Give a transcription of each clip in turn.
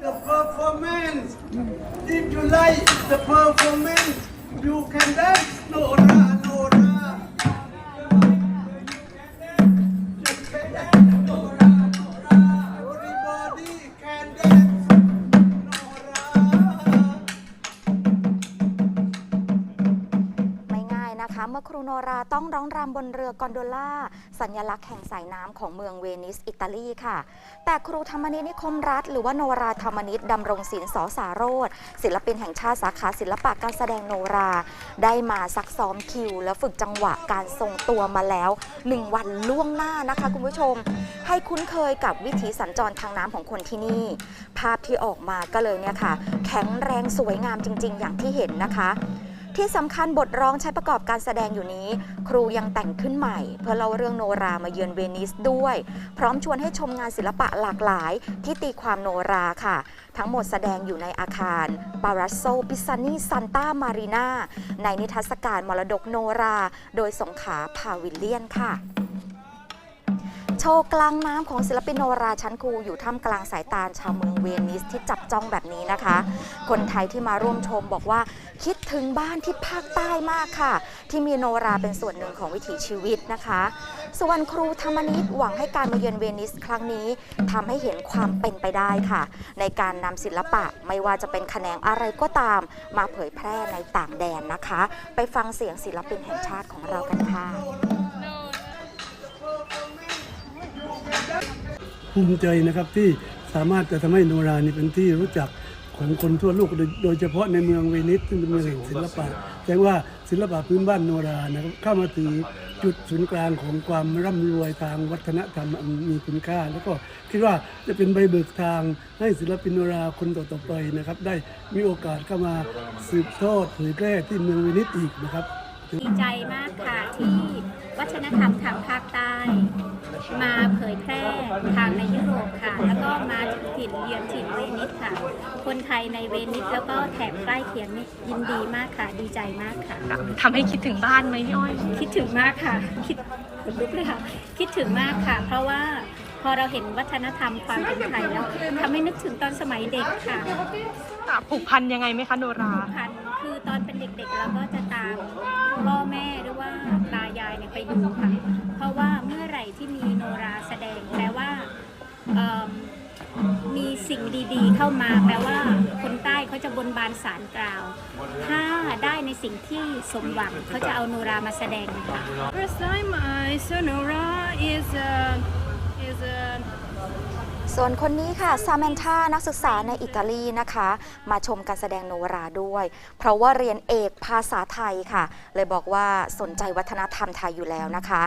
the performance. If you like the performance, you can dance. no, Nora. เมื่อครูโนราต้องร้องรำบนเรือกอนโดล่า สัญลักษณ์แห่งสายน้ำของเมืองเวนิสอิตาลีค่ะ แต่ครูธรรมนิตนิคมรัฐ หรือว่าโนราธรรมนิตดำรงศิลป์สอสาโรธศิลปินแห่งชาติสาขาศิลปะการแสดงโนรา ได้มาซักซ้อมคิว และฝึกจังหวะการทรงตัวมาแล้ว 1 วันล่วงหน้านะคะ คุณผู้ชม ให้คุ้นเคยกับวิถีสัญจรทางน้ำของคนที่นี่ ภาพที่ออกมาก็เลยเนี่ยค่ะ แข็งแรงสวยงามจริง ๆ อย่างที่เห็นนะคะ ที่สำคัญบทร้องใช้ประกอบการแสดงอยู่นี้ ครูยังแต่งขึ้นใหม่ เพื่อเล่าเรื่องโนรามาเยือนเวนิสด้วย พร้อมชวนให้ชมงานศิลปะหลากหลาย ที่ตีความโนราค่ะ ทั้งหมดแสดงอยู่ในอาคารปารัสโซปิซานีซันตามารีนาในนิทรรศการมรดกโนรา โดยสงขาพาวิลเลียนค่ะโชว์กลางน้ำของศิลปินโนราชั้นครูอยู่ท่ามกลางสายตาชาวเมืองเวนิสที่จับจ้องแบบนี้นะคะ คนไทยที่มาร่วมชมบอกว่า คิดถึงบ้านที่ภาคใต้มากค่ะ ที่มีโนราเป็นส่วนหนึ่งของวิถีชีวิตนะคะ ส่วนครูธรรมนิตหวังให้การมาเยือนเวนิสครั้งนี้ทำให้เห็นความเป็นไปได้ค่ะ ในการนำศิลปะไม่ว่าจะเป็นแขนงอะไรก็ตาม มาเผยแพร่ในต่างแดนนะคะ ไปฟังเสียงศิลปินแห่งชาติของเรากันค่ะภูมิใจนะครับที่สามารถจะทำให้โนรานี่เป็นที่รู้จัก ของคนทั่วโลกโดยเฉพาะในเมืองเวนิสซึ่งเป็นเมืองแห่งศิลปะแสดงว่าศิลปะพื้นบ้านโนรานะครับเข้ามาถึงจุดศูนย์กลางของความร่ำรวยทางวัฒนธรรมมีคุณค่า แล้วก็คิดว่าจะเป็นใบเบิกทางให้ศิลปินโนราคนต่อๆไปนะครับ ได้มีโอกาสเข้ามาสืบทอดเผยแพร่ที่เมืองเวนิสอีกนะครับดีใจมากค่ะที่ วัฒนธรรมทางภาคใต้ มาเผยแพร่ทางในยุโรปค่ะ แล้วก็มาถึงถิ่นเยือนถิ่นเวนิสค่ะ คนไทยในเวนิสแล้วก็แถบใกล้เคียงนี่ยินดีมากค่ะ ดีใจมากค่ะ ทำให้คิดถึงบ้านไหมพี่อ้อย คิดถึงมากค่ะ คิดขนลุกเลยค่ะ คิดถึงมากค่ะ เพราะว่าพอเราเห็นวัฒนธรรมความเป็นไทยแล้วทำให้นึกถึงตอนสมัยเด็กค่ะผูกพันยังไงไหมคะโนราพันคือตอนเป็นเด็กๆเราก็จะตามพ่อแม่หรือ ดูค่ะ เพราะว่าเมื่อไหร่ที่มีโนราแสดงแปลว่ามีสิ่งดีๆเข้ามาแปลว่าคนใต้เขาจะบนบานสารกล่าว ถ้าได้ในสิ่งที่สมหวังเขาจะเอาโนรามาแสดงค่ะ First time I saw Nora is a, is a ส่วนคนนี้ค่ะซา m มนธานักศึกษาในอิตาลีนะคะ มาชมการแสดงโนราด้วย เพราะว่าเรียนเอกภาษาไทยค่ะ เลยบอกว่าสนใจวัฒนธรรมไทยอยู่แล้วนะคะ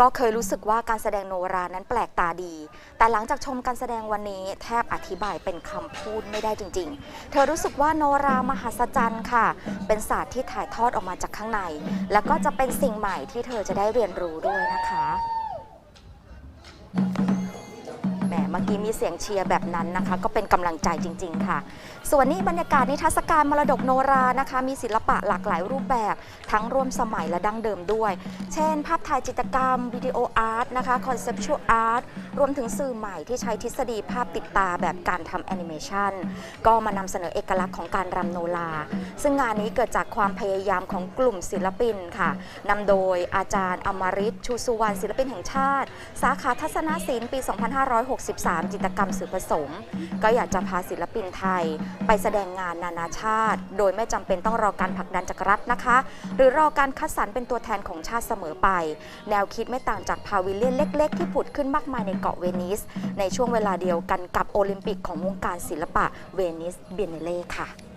ก็เคยรู้สึกว่าการแสดงโนรานั้นแปลกตาดี แต่หลังจากชมการแสดงวันนี้แทบอธิบายเป็นคำพูดไม่ได้จริง ๆ เธอรู้สึกว่าโนรามหัศจรรย์ค่ะ เป็นศาสตร์ที่ถ่ายทอดออกมาจากข้างใน แล้วก็จะเป็นสิ่งใหม่ที่เธอจะได้เรียนรู้ด้วยนะคะ เมื่อกี้มีเสียงเชียร์แบบนั้นนะคะ ก็เป็นกำลังใจจริง ๆ ค่ะส่วนนี้บรรยากาศนิทรรศการมรดกโนรานะคะ มีศิลปะหลากหลายรูปแบบ ทั้งร่วมสมัยและดั้งเดิมด้วย เช่น ภาพถ่ายจิตรกรรม วิดีโออาร์ตนะคะคอนเซปชวลอาร์ตรวมถึงสื่อใหม่ที่ใช้ทฤษฎีภาพติดตาแบบการทำแอนิเมชันก็มานำเสนอเอกลักษณ์ของการรำโนรา ซึ่งงานนี้เกิดจากความพยายามของกลุ่มศิลปินค่ะนำโดยอาจารย์อมริตชูสุวรรณศิลปินแห่งชาติ สาขาทัศนศิลป์ปี 2563 จิตรกรรมสื่อผสม ก็อยากจะพาศิลปินไทยไปแสดงงานนานาชาติ โดยไม่จำเป็นต้องรอการผลักดันจากรัฐนะคะ หรือรอการคัดสรรเป็นตัวแทนของชาติเสมอไป แนวคิดไม่ต่างจากพาวิเลียนเล็ก ๆ ที่ผุดขึ้นมากมายในเกาะเวนิส ในช่วงเวลาเดียวกันกับโอลิมปิกของวงการศิลปะเวนิสเบียนเนเล่ค่ะ